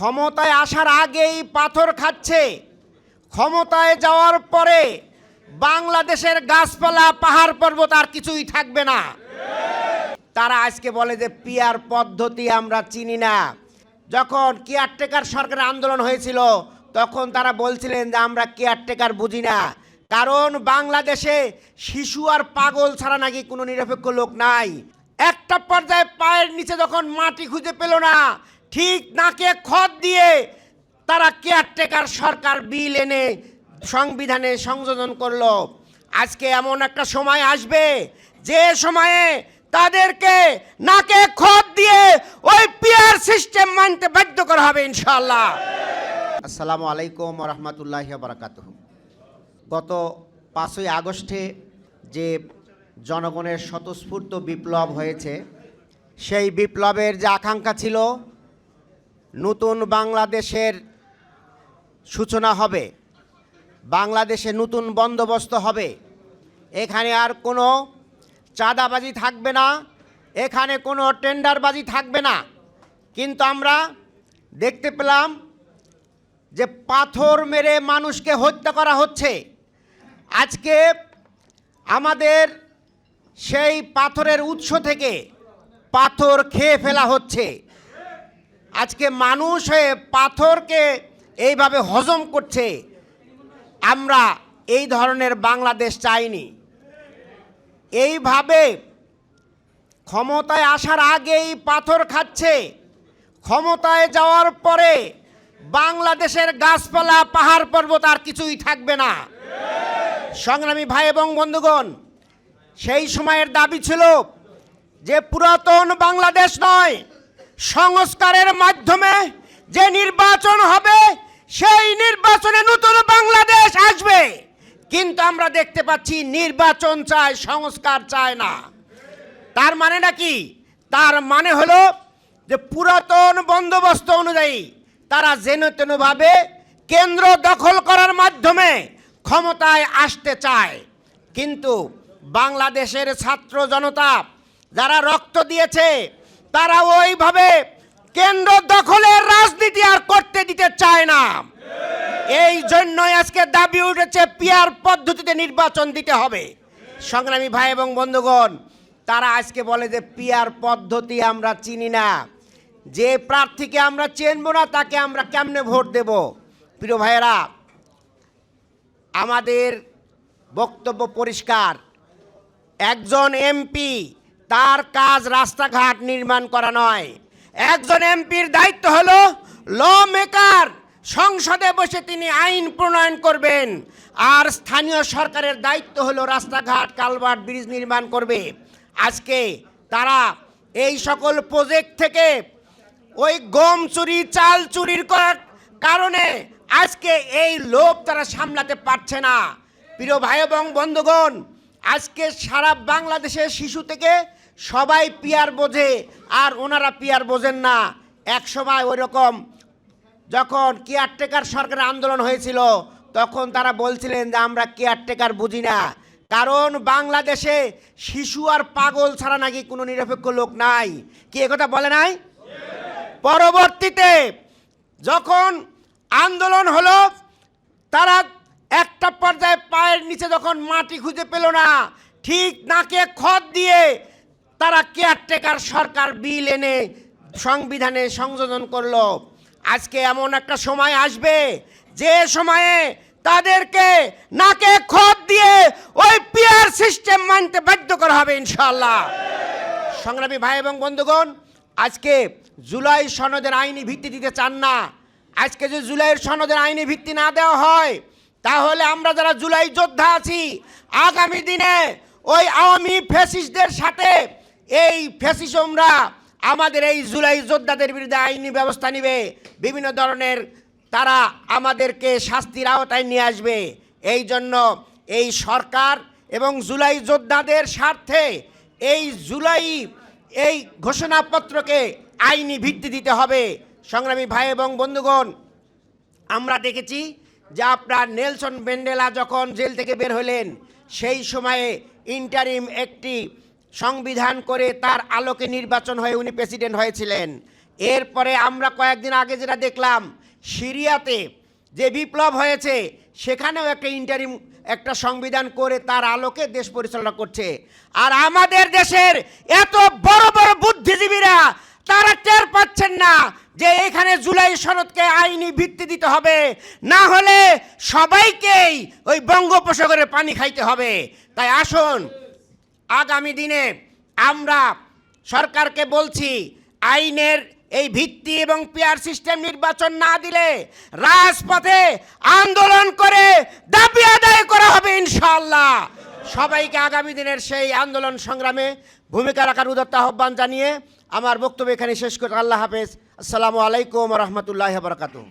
ক্ষমতায় আসার আগেই পাথর খাচ্ছে। ক্ষমতায় যাওয়ার পরে বাংলাদেশের গাছপালা, পাহাড় পর্বত আর কিছুই থাকবে না। তারা আজকে বলে যে পিয়ার পদ্ধতি আমরা চিনি না। যখন কেয়ারটেকার সরকারের আন্দোলন হয়েছিল, তখন তারা বলছিলেন যে আমরা কেয়ারটেকার বুঝি না। কারণ বাংলাদেশে শিশু আর পাগল ছাড়া নাকি কোনো নিরপেক্ষ লোক নাই। একটা পর্যায়ে পায়ের নিচে যখন মাটি খুঁজে পেল না ঠিক নাকে খত দিয়ে তারা কেয়ারটেকার সরকার বিল এনে সংবিধানে সংযোজন করল। আজকে এমন একটা সময় আসবে, যে সময়ে তাদেরকে নাকে খত দিয়ে ওই পিয়ার সিস্টেম মানতে বাধ্য করা হবে ইনশাল্লাহ আসসালামু আলাইকুম রহমতুল্লাহ বারাকাত গত পাঁচই আগস্টে যে জনগণের স্বতঃস্ফূর্ত বিপ্লব হয়েছে, সেই বিপ্লবের যে আকাঙ্ক্ষা ছিল নতুন বাংলাদেশের সূচনা হবে, বাংলাদেশে নতুন বন্দোবস্ত হবে। এখানে আর কোনো চাঁদাবাজি থাকবে না, এখানে কোনো টেন্ডারবাজি থাকবে না। কিন্তু আমরা দেখতে পেলাম যে পাথর মেরে মানুষকে হত্যা করা হচ্ছে। আজকে আমাদের সেই পাথরের উৎস থেকে পাথর খেয়ে ফেলা হচ্ছে। আজকে মানুষ হয়ে পাথরকে এইভাবে হজম করছে, আমরা এই ধরনের বাংলাদেশ চাইনি। এইভাবে ক্ষমতায় আসার আগেই পাথর খাচ্ছে, ক্ষমতায় যাওয়ার পরে বাংলাদেশের গাছপালা, পাহাড়, পর্বত আর কিছুই থাকবে না। সংগ্রামী ভাই এবং বন্ধুগণ, সেই সময়ের দাবি ছিল যে পুরাতন বাংলাদেশ নয় সংস্কারের মাধ্যমে যে নির্বাচন হবে, সেই নির্বাচনে নতুন বাংলাদেশ আসবে। কিন্তু আমরা দেখতে পাচ্ছি নির্বাচন চায়, সংস্কার চায় না। তার মানে নাকি? তার মানে হলো যে পুরাতন বন্দোবস্ত অনুযায়ী তারা যেন তেনভাবে কেন্দ্র দখল করার মাধ্যমে ক্ষমতায় আসতে চায়। কিন্তু বাংলাদেশের ছাত্র জনতা যারা রক্ত দিয়েছে তারা ওইভাবে কেন্দ্র দখলের রাজনীতি আর করতে দিতে চায় না। এই জন্যই আজকে দাবি উঠেছে পিয়ার পদ্ধতিতে নির্বাচন দিতে হবে। সংগ্রামী ভাই এবং বন্ধুগণ, তারা আজকে বলে যে পিয়ার পদ্ধতি আমরা চিনি না। যে প্রার্থীকে আমরা চিনব না, তাকে আমরা কেমনে ভোট দেব? প্রিয় ভাইয়েরা, আমাদের বক্তব্য পরিষ্কার। একজন এমপি তার কাজ রাস্তাঘাট নির্মাণ করা নয়। একজন এমপির দায়িত্ব হলো ল মেকার। সংসদে বসে তিনি আইন প্রণয়ন করবেন। আর স্থানীয় সরকারের দায়িত্ব হলো রাস্তাঘাট, কালভার্ট ব্রিজ নির্মাণ করবে। আজকে তারা এই সকল প্রজেক্ট থেকে ওই গম চুরি, চাল চুরির কারণে আজকে এই লোভ তারা সামলাতে পারছে না। প্রিয় ভাই এবং বন্ধুগণ, আজকে সারা বাংলাদেশের শিশু থেকে সবাই পিয়ার বোঝে আর ওনারা পিয়ার বোঝেন না। এক সময় ওই রকম যখন কেয়ারটেকার সরকারের আন্দোলন হয়েছিল, তখন তারা বলছিলেন যে, আমরা কেয়ারটেকার বুঝি না। কারণ বাংলাদেশে শিশু আর পাগল ছাড়া নাকি কোনো নিরপেক্ষ লোক নাই। কি একথা বলে নাই? পরবর্তীতে যখন আন্দোলন হলো, তারা একটা পর্যায়ে পায়ের নিচে যখন মাটি খুঁজে পেল না, ঠিক নাকে খত দিয়ে তারা কেয়ারটেকার সরকার বিল এনে সংবিধানে সংযোজন করল। আজকে এমন একটা সময় আসবে, যে সময়ে তাদেরকে নাকে খত দিয়ে ওই পিয়ার সিস্টেম মানতে বাধ্য করা হবে ইনশাল্লাহ সংগ্রামী ভাই এবং বন্ধুগণ, আজকে জুলাই সনদের আইনি ভিত্তি দিতে চান না। আজকে যে জুলাইয়ের সনদের আইনি ভিত্তি না দেওয়া হয়, তাহলে আমরা যারা জুলাই যোদ্ধা আছি, আগামী দিনে ওই আওয়ামী ফ্যাসিস্টদের সাথে এই ফ্যাসিজমরা আমাদের এই জুলাই যোদ্ধাদের বিরুদ্ধে আইনি ব্যবস্থা নেবে। বিভিন্ন ধরনের তারা আমাদেরকে শাস্তির আওতায় নিয়ে আসবে। এই জন্য এই সরকার এবং জুলাই যোদ্ধাদের স্বার্থে এই জুলাই এই ঘোষণাপত্রকে আইনি ভিত্তি দিতে হবে। সংগ্রামী ভাই এবং বন্ধুগণ, আমরা দেখেছি যে আপনার নেলসন ম্যান্ডেলা যখন জেল থেকে বের হলেন, সেই সময়ে ইন্টারিম একটি সংবিধান করে তার আলোকে নির্বাচন হয়ে উনি প্রেসিডেন্ট হয়েছিলেন। এরপরে আমরা কয়েকদিন আগে যেটা দেখলাম, সিরিয়াতে যে বিপ্লব হয়েছে, সেখানেও একটা ইন্টারিম একটা সংবিধান করে তার আলোকে দেশ পরিচালনা করছে। আর আমাদের দেশের এত বড় বড় বুদ্ধিজীবীরা, তারা টের পাচ্ছেন না যে এখানে জুলাই শরৎকে আইনি ভিত্তি দিতে হবে। না হলে সবাইকেই ওই বঙ্গোপসাগরে পানি খাইতে হবে। তাই আসুন আগামী দিনে আমরা সরকারকে বলছি, আইনের এই ভিত্তি এবং পিয়ার সিস্টেম নির্বাচন না দিলে রাজপথে আন্দোলন করে দাবি আদায় করা হবে ইনশাল্লাহ সবাইকে আগামী দিনের সেই আন্দোলন সংগ্রামে ভূমিকা রাখার উদত্ত আহ্বান জানিয়ে আমার বক্তব্য এখানে শেষ করে আল্লাহ হাফেজ। আসসালামু আলাইকুম রহমতুল্লাহ বারকাতুহ।